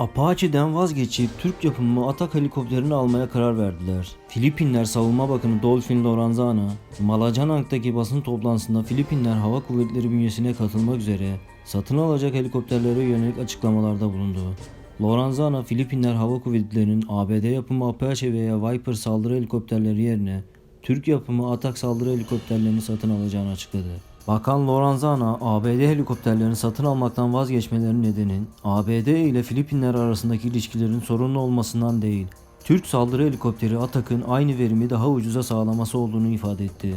Apache'den vazgeçip Türk yapımı Atak helikopterini almaya karar verdiler. Filipinler Savunma Bakanı Dolphin Lorenzana, Malacanang'daki basın toplantısında Filipinler Hava Kuvvetleri bünyesine katılmak üzere satın alacak helikopterlere yönelik açıklamalarda bulundu. Lorenzana, Filipinler Hava Kuvvetleri'nin ABD yapımı Apache veya Viper saldırı helikopterleri yerine Türk yapımı Atak saldırı helikopterlerini satın alacağını açıkladı. Bakan Lorenzana, ABD helikopterlerini satın almaktan vazgeçmelerinin nedeni ABD ile Filipinler arasındaki ilişkilerin sorunlu olmasından değil, Türk saldırı helikopteri Atak'ın aynı verimi daha ucuza sağlaması olduğunu ifade etti.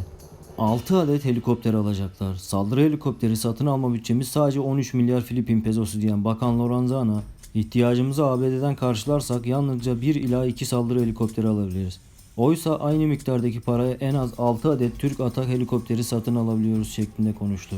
6 adet helikopter alacaklar. Saldırı helikopteri satın alma bütçemiz sadece 13 milyar Filipin pezosu diyen Bakan Lorenzana, ihtiyacımızı ABD'den karşılarsak yalnızca 1 ila 2 saldırı helikopteri alabiliriz. Oysa aynı miktardaki paraya en az 6 adet Türk Atak helikopteri satın alabiliyoruz şeklinde konuştu.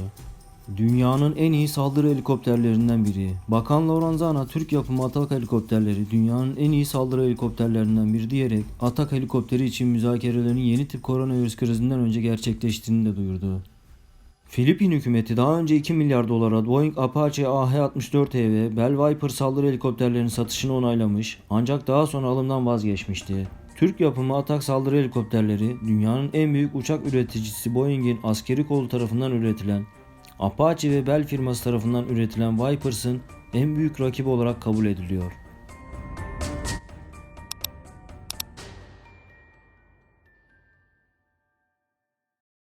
Dünyanın en iyi saldırı helikopterlerinden biri. Bakan Lorenzana Türk yapımı Atak helikopterleri dünyanın en iyi saldırı helikopterlerinden biri diyerek Atak helikopteri için müzakerelerin yeni tip koronavirüs krizinden önce gerçekleştiğini de duyurdu. Filipin hükümeti daha önce 2 milyar dolara Boeing Apache AH-64 Bell Viper saldırı helikopterlerinin satışını onaylamış ancak daha sonra alımdan vazgeçmişti. Türk yapımı Atak saldırı helikopterleri dünyanın en büyük uçak üreticisi Boeing'in askeri kolu tarafından üretilen Apache ve Bell firması tarafından üretilen Vipers'ın en büyük rakibi olarak kabul ediliyor.